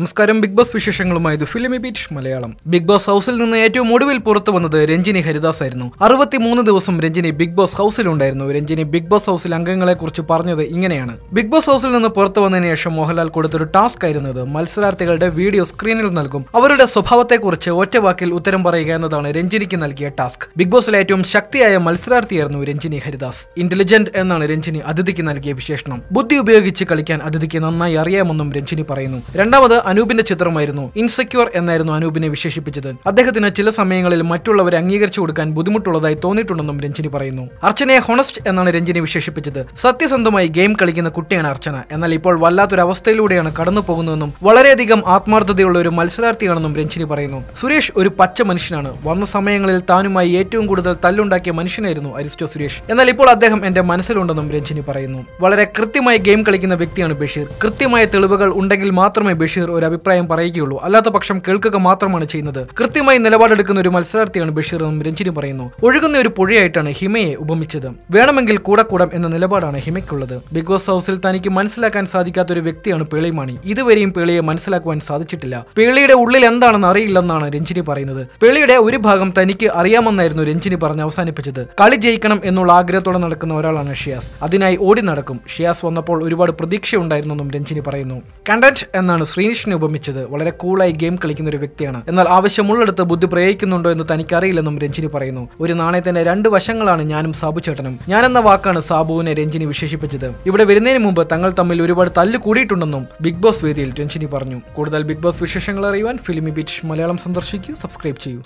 നമസ്കാരം big Boss വിശേഷങ്ങളുമായി ഇത് Filmibeat Malayalam. Big Boss ഹൗസിൽ നിന്ന് ഏറ്റവും ഒടുവിൽ പുറത്തു വന്നത് രഞ്ജിനി ഹരിദാസ് ആയിരുന്നു അറുപത്തിമൂന്ന് ദിവസം രഞ്ജിനി ബിഗ് ബോസ് ഹൗസിലുണ്ടായിരുന്നു. രഞ്ജിനി ബിഗ് ബോസ് ഹൗസിൽ അംഗങ്ങളെ കുറിച്ച് പറഞ്ഞത് ഇങ്ങനെയാണ്. ബിഗ് ബോസ് ഹൗസിൽ നിന്ന് പുറത്തു വന്നതിന് ശേഷം മോഹൻലാൽ കൊടുത്തൊരു ടാസ്ക് ആയിരുന്നത് മത്സരാർത്ഥികളുടെ വീഡിയോ സ്ക്രീനിൽ നൽകും. അവരുടെ സ്വഭാവത്തെക്കുറിച്ച് ഒറ്റവാക്കിൽ ഉത്തരം പറയുക എന്നതാണ് രഞ്ജിനിക്ക് നൽകിയ ടാസ്ക്. ബിഗ് ബോസിലെ ഏറ്റവും ശക്തിയായ മത്സരാർത്ഥിയായിരുന്നു രഞ്ജിനി ഹരിദാസ്. ഇന്റലിജന്റ് എന്നാണ് രഞ്ജിനി അതിഥിക്ക് നൽകിയ വിശേഷണം. ബുദ്ധി ഉപയോഗിച്ച് കളിക്കാൻ അതിഥിക്ക് നന്നായി അറിയാമെന്നും രഞ്ജിനി പറയുന്നു. രണ്ടാമത് അനൂപിന്റെ ചിത്രമായിരുന്നു ഇൻസെക്യൂർ എന്നായിരുന്നു അനൂപിനെ വിശേഷിപ്പിച്ചത്. അദ്ദേഹത്തിന് ചില സമയങ്ങളിൽ മറ്റുള്ളവരെ അംഗീകരിച്ചു കൊടുക്കാൻ ബുദ്ധിമുട്ടുള്ളതായി തോന്നിയിട്ടുണ്ടെന്നും രഞ്ജിനി പറയുന്നു. അർച്ചനയെ ഹൊണസ്റ്റ് എന്നാണ് രഞ്ജിനി വിശേഷിപ്പിച്ചത്. സത്യസന്ധമായി ഗെയിം കളിക്കുന്ന കുട്ടിയാണ് അർച്ചന. എന്നാൽ ഇപ്പോൾ വല്ലാത്തൊരു അവസ്ഥയിലൂടെയാണ് കടന്നു പോകുന്നതെന്നും വളരെയധികം ആത്മാർത്ഥതയുള്ള ഒരു മത്സരാർത്ഥിയാണെന്നും രഞ്ജിനി പറയുന്നു. സുരേഷ് ഒരു പച്ച മനുഷ്യനാണ്. വന്ന സമയങ്ങളിൽ താനുമായി ഏറ്റവും കൂടുതൽ തല്ലുണ്ടാക്കിയ മനുഷ്യനായിരുന്നു അരിസ്റ്റോ സുരേഷ്. എന്നാൽ ഇപ്പോൾ അദ്ദേഹം എന്റെ മനസ്സിലുണ്ടെന്നും രഞ്ജിനി പറയുന്നു. വളരെ കൃത്യമായി ഗെയിം കളിക്കുന്ന വ്യക്തിയാണ് ബഷീർ. കൃത്യമായ തെളിവുകൾ ഉണ്ടെങ്കിൽ മാത്രമേ ബഷീർ ഒരു അഭിപ്രായം പറയുകയുള്ളൂ. അല്ലാത്ത പക്ഷം കേൾക്കുക മാത്രമാണ് ചെയ്യുന്നത്. കൃത്യമായി നിലപാടെടുക്കുന്ന ഒരു മത്സരാർത്ഥിയാണ് ബഷീർ എന്നും രഞ്ജിനി പറയുന്നു. ഒഴുകുന്ന ഒരു പുഴയായിട്ടാണ് ഹിമയെ ഉപമിച്ചത്. വേണമെങ്കിൽ കൂടെ കൂടാം എന്ന നിലപാടാണ് ഹിമയ്ക്കുള്ളത്. ബിഗ് ബോസ് ഹൗസിൽ തനിക്ക് മനസ്സിലാക്കാൻ സാധിക്കാത്ത ഒരു വ്യക്തിയാണ് പേളിമാണി. ഇതുവരെയും പേളിയെ മനസ്സിലാക്കുവാൻ സാധിച്ചിട്ടില്ല. പേളിയുടെ ഉള്ളിൽ എന്താണെന്ന് അറിയില്ലെന്നാണ് രഞ്ജിനി പറയുന്നത്. പേളിയുടെ ഒരു ഭാഗം തനിക്ക് അറിയാമെന്നായിരുന്നു രഞ്ജിനി പറഞ്ഞ് അവസാനിപ്പിച്ചത്. കളി ജയിക്കണം എന്നുള്ള ആഗ്രഹത്തോടെ നടക്കുന്ന ഒരാളാണ് ഷിയാസ്. അതിനായി ഓടി നടക്കും. ഷിയാസ് വന്നപ്പോൾ ഒരുപാട് പ്രതീക്ഷയുണ്ടായിരുന്നെന്നും രഞ്ജിനി പറയുന്നു. കണ്ടന്റ് എന്നാണ് ശ്രീനിഷിനെ ഉപമിച്ചത്. വളരെ കൂളായി ഗെയിം കളിക്കുന്ന ഒരു വ്യക്തിയാണ്. എന്നാൽ ആവശ്യമുള്ളിടത്ത് ബുദ്ധി പ്രയോഗിക്കുന്നുണ്ടോ എന്ന് തനിക്കറിയില്ലെന്നും രഞ്ജിനി പറയുന്നു. ഒരു നാണയത്തിന്റെ രണ്ട് വശങ്ങളാണ് ഞാനും സാബു ചേട്ടനും. ഞാൻ എന്ന വാക്കാണ് സാബുവിനെ രഞ്ജിനി വിശേഷിപ്പിച്ചത്. ഇവിടെ വരുന്നതിന് മുമ്പ് തങ്ങൾ തമ്മിൽ ഒരുപാട് തല്ല് കൂടിയിട്ടുണ്ടെന്നും ബിഗ് ബോസ് വേദിയിൽ രഞ്ജിനി പറഞ്ഞു. കൂടുതൽ ബിഗ് ബോസ് വിശേഷങ്ങൾ അറിയുവാൻ ഫിലിമി ബീച്ച് മലയാളം സന്ദർശിക്കൂ. സബ്സ്ക്രൈബ് ചെയ്യൂ.